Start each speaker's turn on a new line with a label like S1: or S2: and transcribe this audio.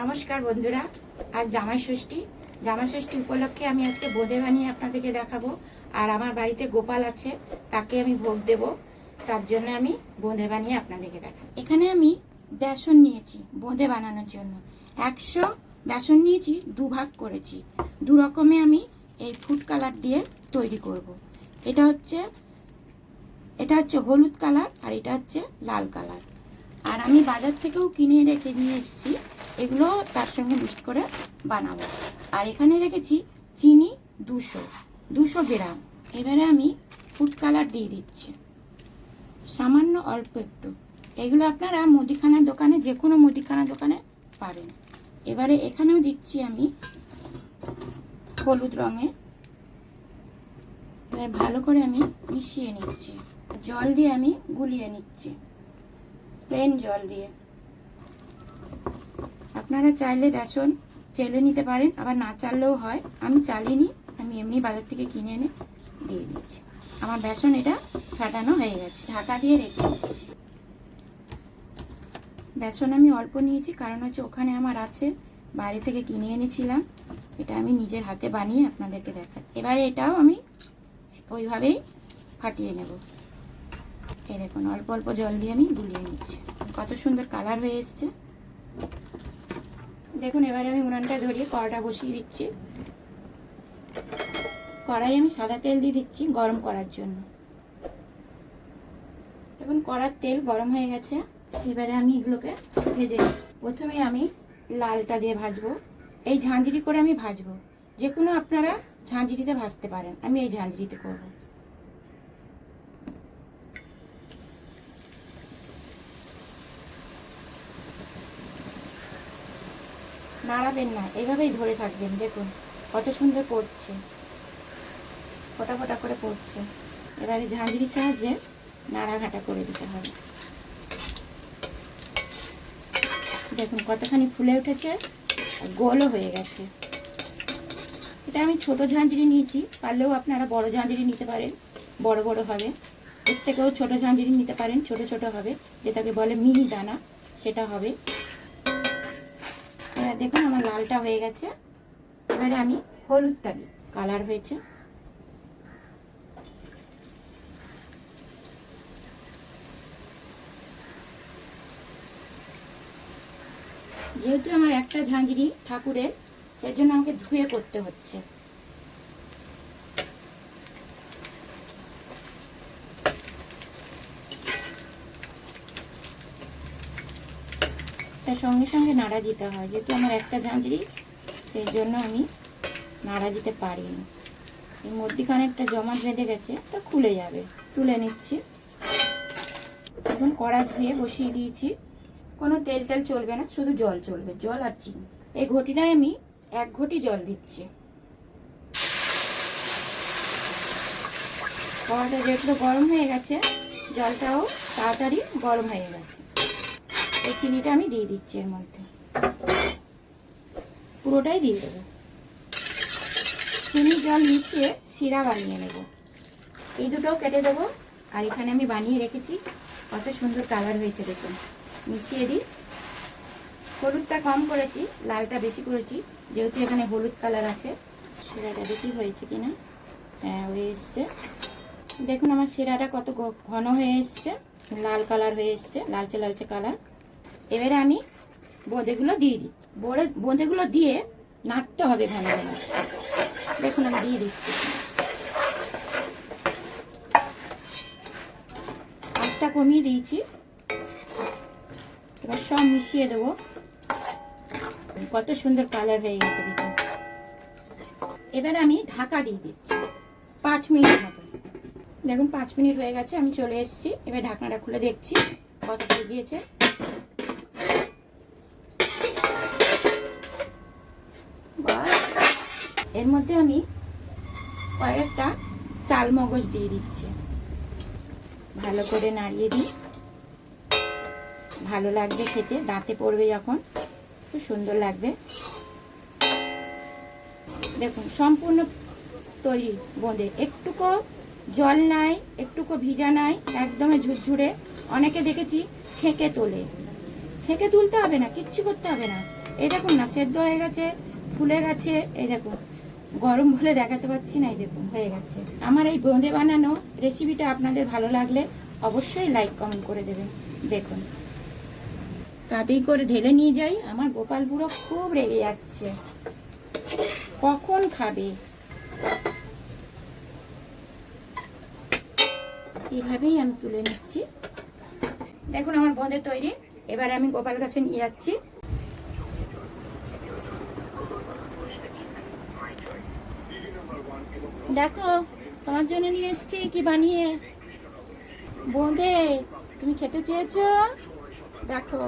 S1: নমস্কার বন্ধুরা, আজ জামাই ষষ্ঠী। জামাই ষষ্ঠী উপলক্ষে আমি আজকে বোঁদে বানিয়ে আপনাদেরকে দেখাবো। আর আমার বাড়িতে গোপাল আছে, তাকে আমি ভোগ দেব। তার জন্য আমি বোঁদে বানিয়ে আপনাদেরকে দেখাবো। এখানে আমি বেসন নিয়েছি, বোঁদে বানানোর জন্য। একশো বেসন নিয়েছি দু ভাগ করেছি। দু রকমে আমি এই ফুড কালার দিয়ে তৈরি করব। এটা হচ্ছে এটা হচ্ছে হলুদ কালার আর এটা হচ্ছে লাল কালার। আর আমি বাজার থেকেও কিনে রেখে নিয়ে এসেছি। এগুলো তার সঙ্গে মিক্সড করে বানাবো। আর এখানে রেখেছি চিনি দুশো দুশো গ্রাম। এবারে আমি ফুড কালার দিয়ে দিচ্ছি। সামান্য অল্প একটু। এগুলো আপনারা মুদিখানার দোকানে, যে কোনো মুদিখানার দোকানে পাবেন। এবারে এখানেও দিচ্ছি আমি হলুদ রঙে। এবার ভালো করে আমি মিশিয়ে নিচ্ছি। জল দিয়ে আমি গুলিয়ে নিচ্ছি। প্লেন জল দিয়ে। আপনারা চাইলে বেসন চেলে নিতে পারেন, আবার না চাললেও হয়। আমি চালিনি আমি এমনি বাজার থেকে কিনে এনে দিয়ে দিচ্ছি। আমার বেসন এটা ফাটানো হয়ে গেছে, ঢাকা দিয়ে রেখে দিচ্ছি। বেসন আমি অল্প নিয়েছি, কারণ হচ্ছে ওখানে আমার আছে বাইরে থেকে কিনে এনেছিলাম। এটা আমি নিজের হাতে বানিয়ে আপনাদেরকে দেখাই। এবারে এটাও আমি ওইভাবেই ফাটিয়ে নেব। এই দেখুন, অল্প অল্প জল দিয়ে আমি গুলিয়ে নিচ্ছি। কত সুন্দর কালার হয়ে এসছে। দেখুন, এবারে আমি উনানটা ধরিয়ে কড়াটা বসিয়ে দিচ্ছি। কড়াই আমি সাদা তেল দিয়ে দিচ্ছি গরম করার জন্য। দেখুন, কড়ার তেল গরম হয়ে গেছে। এবারে আমি এগুলোকে ভেজে প্রথমে আমি লালটা দিয়ে ভাজবো। এই ঝাঁঝরি করে আমি ভাজবো। যে কোনো আপনারা ঝাঁঝরিতে ভাজতে পারেন। আমি এই ঝাঁঝরিতে করব। নাড়াবেন না, এভাবেই ধরে থাকবেন, দেখুন কত সুন্দর পড়ছে। ফোটা ফোটা করে পড়ছে। এবারে ঝাঁঝরির সাহায্যে নাড়াঘাটা করে দিতে হবে। দেখুন কতখানি ফুলে উঠেছে গোলও হয়ে গেছে। এটা আমি ছোট ঝাঁঝরি নিয়েছি, পারলেও আপনারা বড় ঝাঁঝরি নিতে পারেন, বড় বড় হবে। এর থেকেও ছোট ঝাঁঝরি নিতে পারেন, ছোট ছোট হবে। যেটাকে বলে মিহি দানা, সেটা হবে। দেখুন আমার লালটা হয়ে গেছে। এবারে আমি হলুদটা দিই। কালার হয়েছে। যেহেতু আমার একটা ঝাঁঝরি ঠাকুরের, সেজন্য আমাকে ধুয়ে করতে হচ্ছে। তার সঙ্গে সঙ্গে নাড়া দিতে হয়। যেহেতু আমার একটা ঝাঁঝরি, সেই জন্য আমি নাড়া দিতে পারিনি এই মধ্যিখানেরটা জমা বেঁধে গেছে, তা খুলে যাবে। তুলে নিচ্ছি। এখন কড়া ধুয়ে বসিয়ে দিয়েছি। কোনো তেল তেল চলবে না, শুধু জল চলবে, জল আর চিনি। এই ঘটিটায় আমি এক ঘটি জল দিচ্ছি। কড়াটা যেহেতু গরম হয়ে গেছে, জলটাও তাড়াতাড়ি গরম হয়ে গেছে। এই চিনিটা আমি দিয়ে দিচ্ছি এর মধ্যে। পুরোটাই দিয়ে দেবো। চিনি, জল মিশিয়ে শিরা বানিয়ে নেব। এই দুটোও কেটে দেবো, আর এখানে আমি বানিয়ে রেখেছি। কত সুন্দর কালার হয়েছে দেখুন। মিশিয়ে দিই। হলুদটা কম করেছি, লালটা বেশি করেছি। যেহেতু এখানে হলুদ কালার আছে, শিরাটা দেখি হয়েছে কিনা। হ্যাঁ হয়ে এসছে। দেখুন আমার শিরাটা কত ঘন হয়ে এসছে। লাল কালার হয়ে এসছে, লালচে লালচে কালার। এবারে আমি বোঁদেগুলো দিয়ে দিই। বোঁদে বোঁদেগুলো দিয়ে নাড়তে হবে ঘন ঘন। দেখুন আমি দিয়ে দিচ্ছি। আঁচটা কমিয়ে দিয়েছি। এবার সব মিশিয়ে দেবো। কত সুন্দর কালার হয়ে গেছে দেখুন। এবার আমি ঢাকা দিয়ে দিচ্ছি। পাঁচ মিনিট মতো। দেখুন, পাঁচ মিনিট হয়ে গেছে, আমি চলে এসেছি। এবার ঢাকনাটা খুলে দেখছি কতটা গিয়েছে এর মধ্যে আমি কয়েকটা চাল মগজ দিয়ে দিচ্ছি। ভালো করে নাড়িয়ে দিই। ভালো লাগবে খেতে, দাঁতে পড়বে যখন। খুব সুন্দর লাগবে। দেখুন, সম্পূর্ণ তৈরি বোঁদে। একটুকু জল নাই, একটুকু ভিজা নাই, একদমই ঝুরঝুরে। অনেকে দেখেছি ছেঁকে তোলে। ছেঁকে তুলতে হবে না, কিচ্ছু করতে হবে না। এই দেখুন না, সেদ্ধ হয়ে গেছে, ফুলে গেছে, এই দেখুন। গরম বলে দেখাতে পাচ্ছি না, এই দেখুন, হয়ে গেছে। আমার এই বোঁদে বানানো রেসিপিটা আপনাদের ভালো লাগলে অবশ্যই লাইক কমেন্ট করে দেবেন। দেখুন। তাড়াতাড়ি করে ঢেলে নিয়ে যাই। আমার গোপাল বুড়ো খুব রেগে যাচ্ছে। কখন খাবে? এইভাবেই আমি তুলে নিচ্ছি। দেখুন, আমার বোঁদে তৈরি। এবার আমি গোপাল কাছে নিয়ে যাচ্ছি। দেখো তোমার জন্য নিয়ে এসছি কি বানিয়ে? বোঁদে তুমি খেতে চেয়েছো? দেখো।